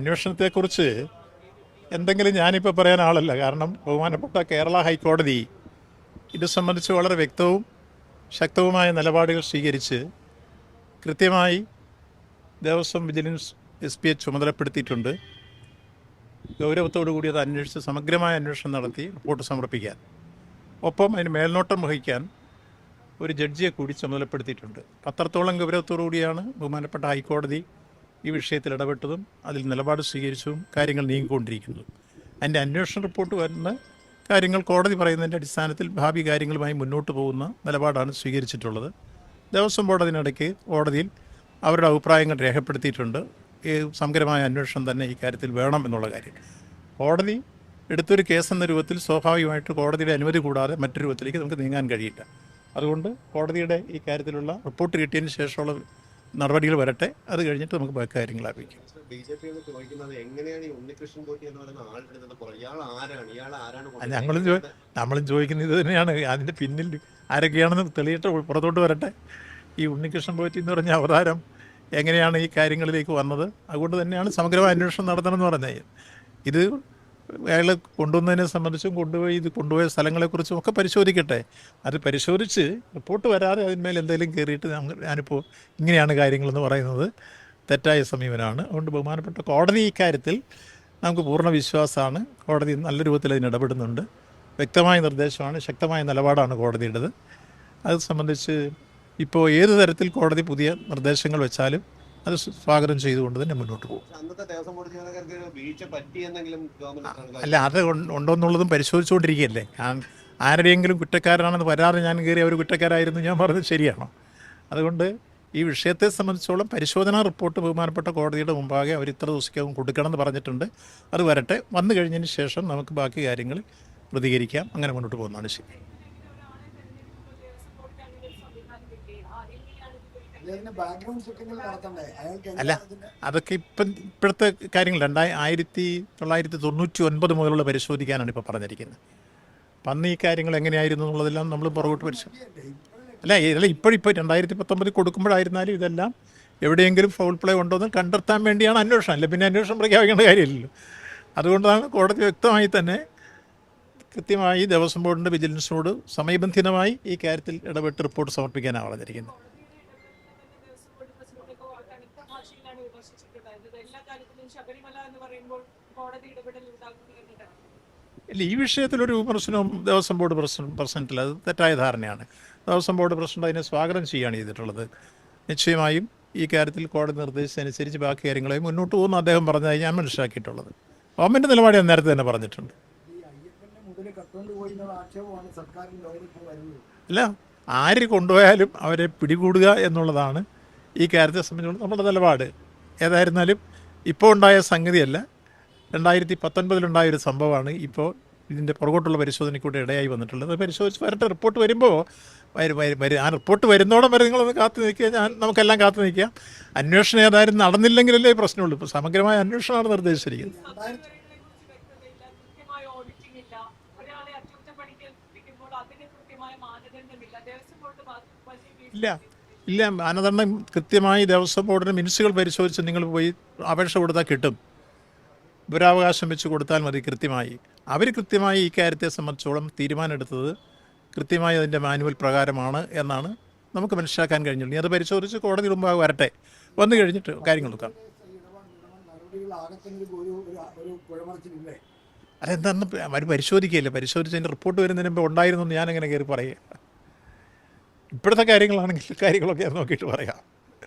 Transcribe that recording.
അന്വേഷണത്തെക്കുറിച്ച് എന്തെങ്കിലും ഞാനിപ്പോൾ പറയാൻ ആളല്ല. കാരണം ബഹുമാനപ്പെട്ട കേരള ഹൈക്കോടതി ഇത് സംബന്ധിച്ച് വളരെ വ്യക്തവും ശക്തവുമായ നിലപാടുകൾ സ്വീകരിച്ച് കൃത്യമായി ദേവസ്വം വിജിലൻസ് എസ് പിയെ ചുമതലപ്പെടുത്തിയിട്ടുണ്ട്. ഗൗരവത്തോടു കൂടി അത് അന്വേഷിച്ച് സമഗ്രമായ അന്വേഷണം നടത്തി റിപ്പോർട്ട് സമർപ്പിക്കാൻ. ഒപ്പം അതിന് മേൽനോട്ടം വഹിക്കാൻ ഒരു ജഡ്ജിയെ കൂടി ചുമതലപ്പെടുത്തിയിട്ടുണ്ട്. പത്രത്തോളം ഗൗരവത്തോടു കൂടിയാണ് ബഹുമാനപ്പെട്ട ഹൈക്കോടതി ഈ വിഷയത്തിൽ ഇടപെട്ടതും അതിൽ നിലപാട് സ്വീകരിച്ചതും കാര്യങ്ങൾ നീങ്ങിക്കൊണ്ടിരിക്കുന്നതും അതിന്റെ അന്വേഷണ റിപ്പോർട്ട് വരുന്ന കാര്യങ്ങൾ കോടതി പറയുന്നതിന്റെ അടിസ്ഥാനത്തിൽ ഭാവി കാര്യങ്ങളുമായി മുന്നോട്ട് പോകുന്ന നിലപാടാണ് സ്വീകരിച്ചിട്ടുള്ളത്. ദേവസ്വം ബോർഡ് അതിനിടയ്ക്ക് കോടതിയിൽ അവരുടെ അഭിപ്രായങ്ങൾ രേഖപ്പെടുത്തിയിട്ടുണ്ട്. ഈ സമഗ്രമായ അന്വേഷണം തന്നെ ഈ കാര്യത്തിൽ വേണം എന്നുള്ള കാര്യം. കോടതി എടുത്തൊരു കേസ് എന്ന രൂപത്തിൽ സ്വാഭാവികമായിട്ട് കോടതിയുടെ അനുമതി കൂടാതെ മറ്റൊരു രൂപത്തിലേക്ക് നമുക്ക് നീങ്ങാൻ കഴിയില്ല. അതുകൊണ്ട് കോടതിയുടെ ഈ കാര്യത്തിലുള്ള റിപ്പോർട്ട് കിട്ടിയതിന് ശേഷമുള്ള നടപടികൾ വരട്ടെ. അത് കഴിഞ്ഞിട്ട് നമുക്ക് ബാക്കി കാര്യങ്ങൾ അറിയിക്കാം. ഞങ്ങളും നമ്മളും ചോദിക്കുന്നത് ഇത് തന്നെയാണ്. അതിന്റെ പിന്നിൽ ആരൊക്കെയാണെന്ന് തെളിയിട്ട് പുറത്തോട്ട് വരട്ടെ. ഈ ഉണ്ണികൃഷ്ണൻ പോറ്റി എന്ന് പറഞ്ഞ അവതാരം എങ്ങനെയാണ് ഈ കാര്യങ്ങളിലേക്ക് വന്നത്? അതുകൊണ്ട് തന്നെയാണ് സമഗ്രമായ അന്വേഷണം നടത്തണമെന്ന് പറഞ്ഞത്. ഇത് അയാൾ കൊണ്ടുവന്നതിനെ സംബന്ധിച്ചും കൊണ്ടുപോയി ഇത് കൊണ്ടുപോയ സ്ഥലങ്ങളെക്കുറിച്ചും ഒക്കെ പരിശോധിക്കട്ടെ. അത് പരിശോധിച്ച് റിപ്പോർട്ട് വരാതെ അതിന്മേൽ എന്തെങ്കിലും കയറിയിട്ട് ഞാനിപ്പോൾ ഇങ്ങനെയാണ് കാര്യങ്ങളെന്ന് പറയുന്നത്. തെറ്റായ സമീപനമാണ്. അതുകൊണ്ട് ബഹുമാനപ്പെട്ട കോടതി ഇക്കാര്യത്തിൽ നമുക്ക് പൂർണ വിശ്വാസമാണ്. കോടതി നല്ല രൂപത്തിൽ അതിന് ഇടപെടുന്നുണ്ട്. വ്യക്തമായ നിർദ്ദേശമാണ് ശക്തമായ നിലപാടാണ് കോടതിയുടേത്. അത് സംബന്ധിച്ച് ഇപ്പോൾ ഏത് തരത്തിൽ കോടതി പുതിയ നിർദ്ദേശങ്ങൾ വെച്ചാലും അത് സ്വാഗതം ചെയ്തുകൊണ്ട് തന്നെ മുന്നോട്ട് പോകും. അല്ല അത് ഉണ്ടോന്നുള്ളതും പരിശോധിച്ചുകൊണ്ടിരിക്കുകയല്ലേ? ആരുടെയെങ്കിലും കുറ്റക്കാരനാണെന്ന് വരാറ് ഞാൻ കയറി അവർ കുറ്റക്കാരായിരുന്നു ഞാൻ പറഞ്ഞത് ശരിയാണോ? അതുകൊണ്ട് ഈ വിഷയത്തെ സംബന്ധിച്ചോളം പരിശോധനാ റിപ്പോർട്ട് ബഹുമാനപ്പെട്ട കോടതിയുടെ മുമ്പാകെ അവർ ഇത്ര ദിവസക്കകം കൊടുക്കണമെന്ന് പറഞ്ഞിട്ടുണ്ട്. അത് വരട്ടെ. വന്നു കഴിഞ്ഞതിന് ശേഷം നമുക്ക് ബാക്കി കാര്യങ്ങൾ പ്രതികരിക്കാം. അങ്ങനെ മുന്നോട്ട് പോകുന്നതാണ് ശരി. അല്ല അതൊക്കെ ഇപ്പം ഇപ്പോഴത്തെ കാര്യങ്ങൾ രണ്ടായി ആയിരത്തി തൊള്ളായിരത്തി തൊണ്ണൂറ്റി ഒൻപത് മുതലുള്ള പരിശോധിക്കാനാണ് ഇപ്പോൾ പറഞ്ഞിരിക്കുന്നത്. അപ്പം അന്ന് ഈ കാര്യങ്ങൾ എങ്ങനെയായിരുന്നു എന്നുള്ളതെല്ലാം നമ്മൾ പുറകോട്ട് പരിശോധിക്കും അല്ല ഇതല്ല ഇപ്പോഴിപ്പോൾ രണ്ടായിരത്തി പത്തൊമ്പതിൽ കൊടുക്കുമ്പോഴായിരുന്നാലും ഇതെല്ലാം എവിടെയെങ്കിലും ഫൗൾ പ്ലേ ഉണ്ടോ എന്ന് കണ്ടെത്താൻ വേണ്ടിയാണ് അന്വേഷണം. അല്ല പിന്നെ അന്വേഷണം പ്രഖ്യാപിക്കേണ്ട കാര്യമില്ലല്ലോ. അതുകൊണ്ടാണ് കോടതി വ്യക്തമായി തന്നെ കൃത്യമായി ദേവസ്വം ബോർഡിന്റെ വിജിലൻസിനോട് സമയബന്ധിതമായി ഈ കാര്യത്തിൽ ഇടപെട്ട് റിപ്പോർട്ട് സമർപ്പിക്കാനാണ് പറഞ്ഞിരിക്കുന്നത്. ശബരിമല എന്ന് പറയുമ്പോൾ കോടതി ഇടപെടൽ ഉണ്ടാകുന്നു എന്നിട്ടാണ് ഇല്ല ഈ വിഷയത്തിലൊരു വിമർശനവും ദേവസ്വം ബോർഡ് പ്രസിഡന്റ് പ്രസിഡന്റിൽ അത് തെറ്റായ ധാരണയാണ്. ദേവസ്വം ബോർഡ് പ്രസിഡന്റ് അതിനെ സ്വാഗതം ചെയ്യുകയാണ് ചെയ്തിട്ടുള്ളത്. നിശ്ചയമായും ഈ കാര്യത്തിൽ കോടതി നിർദ്ദേശിച്ചനുസരിച്ച് ബാക്കി കാര്യങ്ങളെ മുന്നോട്ട് പോകുന്ന അദ്ദേഹം പറഞ്ഞതായി ഞാൻ മനസ്സിലാക്കിയിട്ടുള്ളത്. ഗവൺമെന്റ് നിലപാട് ഞാൻ നേരത്തെ തന്നെ പറഞ്ഞിട്ടുണ്ട്. അല്ല ആര് കൊണ്ടുപോയാലും അവരെ പിടികൂടുക എന്നുള്ളതാണ് ഈ കാര്യത്തെ സംബന്ധിച്ചുള്ള നമ്മുടെ നിലപാട്. ഏതായിരുന്നാലും ഇപ്പോൾ ഉണ്ടായ സംഗതിയല്ല. രണ്ടായിരത്തി പത്തൊൻപതിലുണ്ടായ ഒരു സംഭവമാണ് ഇപ്പോൾ ഇതിന്റെ പുറകോട്ടുള്ള പരിശോധനയ്ക്കൂടെ ഇടയായി വന്നിട്ടുള്ളത്. പരിശോധിച്ച് വരട്ടെ റിപ്പോർട്ട് വരുമ്പോൾ വരും വരും വരും ആ റിപ്പോർട്ട് വരുന്നോടം വരെ നിങ്ങളൊന്ന് കാത്തു നിൽക്കുക. ഞാൻ നമുക്കെല്ലാം കാത്തു നിൽക്കുക അന്വേഷണം ഏതായാലും നടന്നില്ലെങ്കിലല്ലേ പ്രശ്നമുള്ളൂ. ഇപ്പോൾ സമഗ്രമായ അന്വേഷണമാണ് നിർദ്ദേശിച്ചിരിക്കുന്നത്. ഇല്ല. ഇല്ല മാനദണ്ഡം കൃത്യമായി ദേവസ്വം ബോർഡിന് മിനിറ്റ്സുകൾ പരിശോധിച്ച് നിങ്ങൾ പോയി അപേക്ഷ കൊടുത്താൽ കിട്ടും. വിവരാവകാശം വെച്ച് കൊടുത്താൽ മതി കൃത്യമായി. അവർ കൃത്യമായി ഈ കാര്യത്തെ സംബന്ധിച്ചോളം തീരുമാനമെടുത്തത് കൃത്യമായി അതിന്റെ മാനുവൽ പ്രകാരമാണ് എന്നാണ് നമുക്ക് മനസ്സിലാക്കാൻ കഴിഞ്ഞുള്ളൂ അത് പരിശോധിച്ച് കോടതി മുമ്പാകെ വരട്ടെ. വന്നു കഴിഞ്ഞിട്ട് കാര്യങ്ങൾ നോക്കാം. അതെന്താണെന്ന് അവർ പരിശോധിക്കുകയല്ലേ? പരിശോധിച്ച് അതിന്റെ റിപ്പോർട്ട് വരുന്നതിന് മുമ്പ് ഉണ്ടായിരുന്നു എന്ന് ഞാനെങ്ങനെ കയറി പറയുക ഇപ്പോഴത്തെ കാര്യങ്ങളാണെങ്കിൽ കാര്യങ്ങളൊക്കെ നോക്കിയിട്ട് പറയാം.